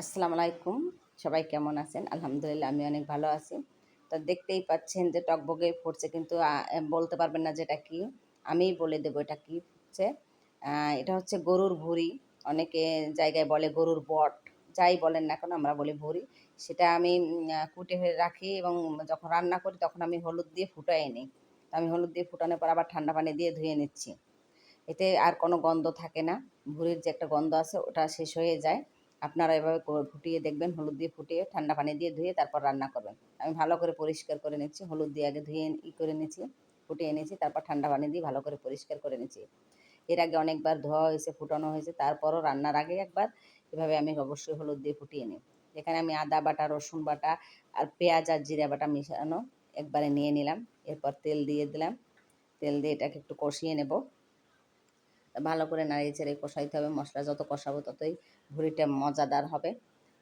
আসসালামু আলাইকুম। সবাই কেমন আছেন? আলহামদুলিল্লাহ, আমি অনেক ভালো আছি। তো দেখতেই পাচ্ছেন যে টকবগে ফুটছে, কিন্তু বলতে পারবেন না যেটা কি। আমিই বলে দেবো এটা কি ফুটছে। এটা হচ্ছে গরুর ভুঁড়ি। অনেকে জায়গায় বলে গরুর বট। যাই বলেন না কেন, আমরা বলি ভুঁড়ি। সেটা আমি কুটে রাখি এবং যখন রান্না করি তখন আমি হলুদ দিয়ে ফুটাই নিই। তো আমি হলুদ দিয়ে ফুটানোর পর আবার ঠান্ডা পানি দিয়ে ধুয়ে নিচ্ছি। এতে আর কোনো গন্ধ থাকে না। ভুঁড়ির যে একটা গন্ধ আছে, ওটা শেষ হয়ে যায়। আপনারা এভাবে ফুটিয়ে দেখবেন, হলুদ দিয়ে ফুটিয়ে, ঠান্ডা পানি দিয়ে ধুয়ে তারপর রান্না করবেন। আমি ভালো করে পরিষ্কার করে নিচ্ছি, হলুদ দিয়ে আগে ধুয়ে ই করে নিচ্ছি, ফুটিয়ে নিয়েছি তারপর ঠান্ডা পানি দিয়ে ভালো করে পরিষ্কার করে নিচ্ছি। এর আগে অনেকবার ধোয়া হয়েছে, ফুটানো হয়েছে, তারপরও রান্নার আগে একবার এভাবে আমি অবশ্যই হলুদ দিয়ে ফুটিয়ে নিই। এখানে আমি আদা বাটা, রসুন বাটা আর পেঁয়াজ আর জিরা বাটা মিশানো একবারে নিয়ে নিলাম। এরপর তেল দিয়ে দিলাম। তেল দিয়ে এটাকে একটু কষিয়ে নেব। ভালো করে নাড়িয়ে চেড়ে কষাইতে হবে। মশলা যত কষাবো ততই ভুঁড়িটা মজাদার হবে।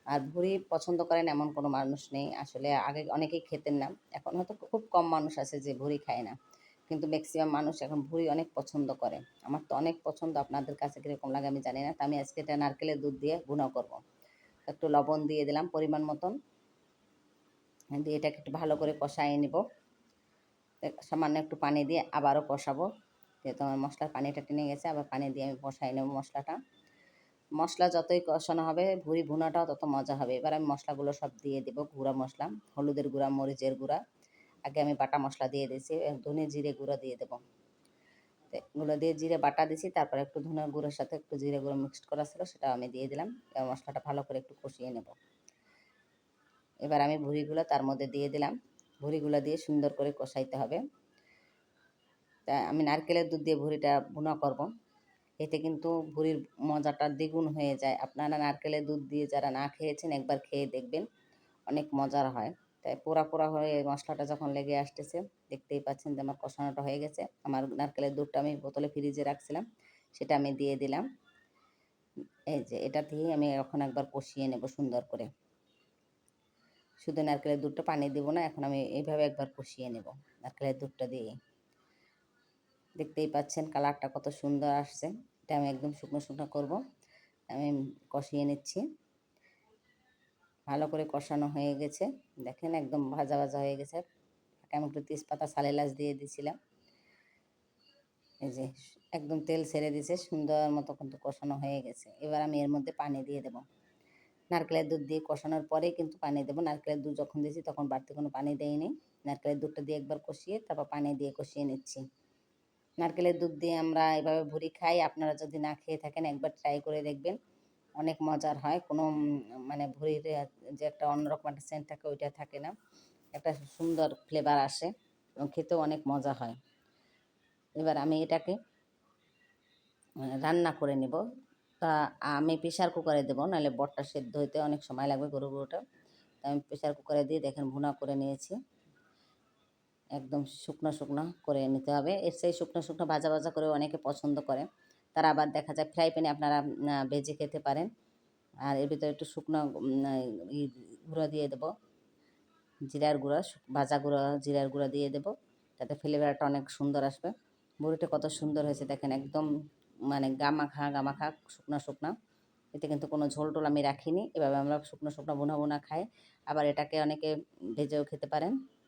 আর ভুঁড়ি পছন্দ করেন এমন কোনো মানুষ নেই। আসলে আগে অনেকেই খেতেন না। এখন হয়তো খুব কম মানুষ আছে যে ভুঁড়ি খায় না। কিন্তু ম্যাক্সিমাম মানুষ এখন ভুঁড়ি অনেক পছন্দ করে। আমার তো অনেক পছন্দ। আপনাদের কাছে কীরকম লাগে আমি জানি না। তা আমি আজকে এটা নারকেলের দুধ দিয়ে গুঁড়ো করব। একটু লবণ দিয়ে দিলাম পরিমাণ মতন। দিয়ে এটাকে একটু ভালো করে কষাইয়ে নেব। সামান্য একটু পানি দিয়ে আবারও কষাবো। যেহেতু আমার মশলার পানিটা টেনে গেছে, আবার পানি দিয়ে আমি কষাই নেব মশলাটা। মশলা যতই কষানো হবে, ভুড়ি ভুনাটাও তত মজা হবে। এবার আমি মশলাগুলো সব দিয়ে দেবো, গুঁড়া মশলা, হলুদের গুঁড়া, মরিচের গুঁড়া। আগে আমি বাটা মশলা দিয়ে দিয়েছি ধনে জিরে গুঁড়ো দিয়ে দেবো। এগুলো দিয়ে জিরে বাটা দিয়েছি, তারপর একটু ধনে গুঁড়োর সাথে একটু জিরে গুঁড়ো মিক্সড করা ছিল সেটা আমি দিয়ে দিলাম। এবার মশলাটা ভালো করে একটু কষিয়ে নেব। এবার আমি ভুড়িগুলো তার মধ্যে দিয়ে দিলাম। ভুড়িগুলো দিয়ে সুন্দর করে কষাইতে হবে। তা আমি নারকেলের দুধ দিয়ে ভুড়িটা ভুনা করব। এতে কিন্তু ভুড়ির মজাটা দ্বিগুণ হয়ে যায়। আপনারা নারকেলের দুধ দিয়ে যারা না খেয়েছেন, একবার খেয়ে দেখবেন। অনেক মজার হয়। তাই পোড়া পোড়া হয়ে মশলাটা যখন লেগে আসতেছে, দেখতেই পাচ্ছেন যে আমার কষানোটা হয়ে গেছে। আমার নারকেলের দুধটা আমি বোতলে ফ্রিজে রাখছিলাম, সেটা আমি দিয়ে দিলাম। এই যে এটা দিয়েই আমি এখন একবার কষিয়ে নেব সুন্দর করে। শুধু নারকেলের দুধটা পানি দেবো না, এখন আমি এইভাবে একবার কষিয়ে নেব নারকেলের দুধটা দিয়ে দেখতেই পাচ্ছেন কালারটা কত সুন্দর আসছে। এটা আমি একদম শুকনো শুকনো করব। আমি কষিয়ে নিচ্ছি। ভালো করে কষানো হয়ে গেছে। দেখেন একদম ভাজা ভাজা হয়ে গেছে। আমি একটু তেজপাতা সালেলাচ দিয়ে দিয়েছিলাম এই যে একদম তেল ছেড়ে দিয়েছে। সুন্দর মতো কিন্তু কষানো হয়ে গেছে। এবার আমি এর মধ্যে পানি দিয়ে দেবো। নারকেলের দুধ দিয়ে কষানোর পরেই কিন্তু পানি দেবো। নারকেলের দুধ যখন দিয়েছি তখন বাড়তি কোনো পানি দেয়নি নারকেলের দুধটা দিয়ে একবার কষিয়ে তারপর পানি দিয়ে কষিয়ে নিচ্ছি। নারকেলের দুধ দিয়ে আমরা এভাবে ভুড়ি খাই। আপনারা যদি না খেয়ে থাকেন, একবার ট্রাই করে দেখবেন। অনেক মজার হয়। কোনো মানে ভুড়ির যে একটা অন্যরকম একটা সেন্ট থাকে, ওইটা থাকে না। একটা সুন্দর ফ্লেভার আসে এবং খেতেও অনেক মজা হয়। এবার আমি এটাকে রান্না করে নেব। তা আমি প্রেশার কুকারে দেবো, নাহলে বটটা সেদ্ধ হইতে অনেক সময় লাগবে গরু গরুটা আমি প্রেশার কুকারে দিয়ে দেখেন ভুনা করে নিয়েছি। একদম শুকনো শুকনো করে নিতে হবে। এর সেই শুকনো শুকনো ভাজা ভাজা করে অনেকে পছন্দ করে। তারা আবার দেখা যায় ফ্রাই প্যানে আপনারা ভেজে খেতে পারেন। আর এর ভিতরে একটু শুকনো গুঁড়ো দিয়ে দেবো। জিরার গুঁড়া ভাজা গুঁড়ো, জিরার গুঁড়া দিয়ে দেবো। তাতে ফ্লেভারটা অনেক সুন্দর আসবে। বুড়িটা কত সুন্দর হয়েছে দেখেন, একদম মানে গামাখা গামাখা, শুকনো শুকনো। এতে কিন্তু কোনো ঝোল টোল আমি রাখিনি। এভাবে আমরা শুকনো শুকনো বোনা বোনা খাই। আবার এটাকে অনেকে ভেজেও খেতে পারেন।